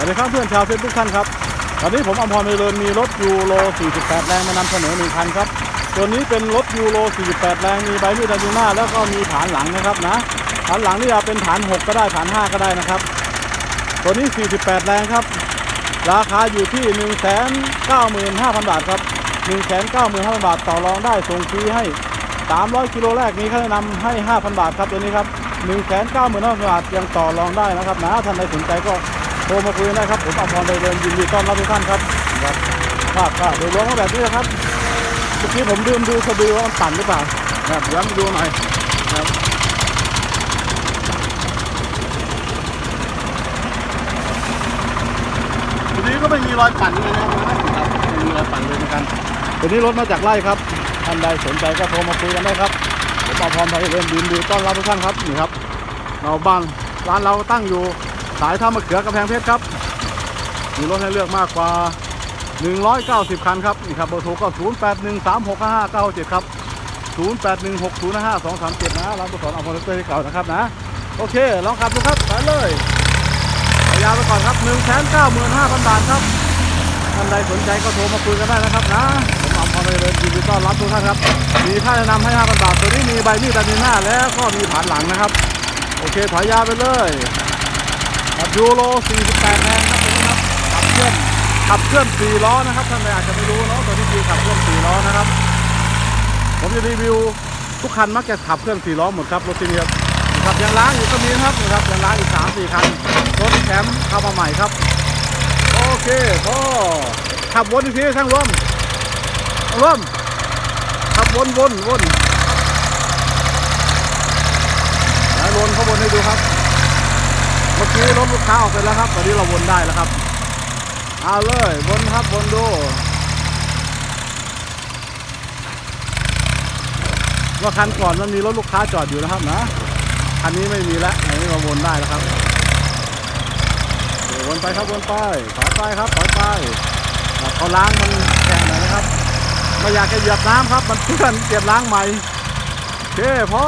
วัสดีครับเพื่อนชาวเฟซบุ๊กท่านครับวันนี้ผมอมพรเจริญมีรถยูโร 48 แรงมานำเสนอหนึ่งคันครับตัวนี้เป็นรถยูโร 48 แรงมีใบมีดดายูน่าแล้วก็มีฐานหลังนะครับนะฐานหลังนี่จะเป็นฐาน 6 ก็ได้ฐาน 5 ก็ได้นะครับ ตัวนี้ 48 แรงครับ ราคาอยู่ที่ 195,000 บาทครับ195,000 บาทต่อรองได้ส่งฟรีให้ 300 กิโลแรกมีค่าแนะนำให้ 5,000 บาทครับตัวนี้ครับ195,000 บาทยังต่อรองได้นะครับนะท่านใดสนใจก็ ทรมาคุยกันได้ครับ ผมอมรเดินยินดีต้อนรับทุกท่านครับครับภาพก็โดยรวมก็แบบนี้นะครับเมื่อกี้ผมลืมดูสะดือว่ามันปั่นหรือเปล่านะครับย้ำดูหน่อยนะครับทีนี้ก็ไม่มีรอยปั่นเลยนะครับครับไม่มีรอยปั่นเลยเหมือนกันตัวนี้รถมาจากไร่ครับท่านใดสนใจก็โทรมาคุยกันได้ครับผมอมรเดินยินดีต้อนรับทุกท่านครับนี่ครับ เราบ้านร้านเราตั้งอยู่ สายท่ามะเขือกำแพงเพชรครับ มีรถให้เลือกมากกว่า 190 คันครับนี่ครับเบอร์โทรก็ 0813655967ครับ 0816055237 นะร้านตัวสอนเอาคอนเตอร์เก่านะครับนะ โอเค ลองขับดูครับไปเลยเอายาไปก่อนครับ 195,000 บาทครับท่านใดสนใจก็โทรมาคุยกันได้นะครับนะผมอาพอเลยเลยยินดีต้อนรับทุกท่านครับ มีค่าแนะนำให้ 5,000 บาท ตัวนี้มีใบมีดดันหน้า แล้วก็มีฐานหลังนะครับ โอเคถอยยาไปเลย ยูโร 48 แรงครับตัวนี้ครับขับเคลื่อนขับเคลื่อน4ล้อนะครับท่านใดอาจจะไม่รู้เนาะตัวนี้คือขับเคลื่อน4ล้อนะครับ ผมจะรีวิวทุกคันมักจะขับเคลื่อน4ล้อหมดครับรถที่นี่ครับครับยางล้างอยู่ก็มีนะครับนี่ครับยางล้างอีก 3-4 คันรถแถมเข้ามาใหม่ครับ โอเคพ่อขับวนอีกทีช่างรวมช่วมขับวนวนวนเดี๋ยววนเขาวนให้ดูครับ มื่อกี้รถลูกค้าออกไปแล้วครับ ตอนนี้เราวนได้แล้วครับ เอาเลยวนครับวนดูว่าคันก่อนมันมีรถลูกค้าจอดอยู่นะครับนะคันนี้ไม่มีแล้วอันนี้เราวนได้แล้วครับวนไปครับวนไปถอยไปครับถอยไปเขาล้างมันแฉะหน่อยนะครับไม่อยากจะเหยียบน้ำครับ มันเพื่อนเก็บล้างใหม่โอเคพ่อ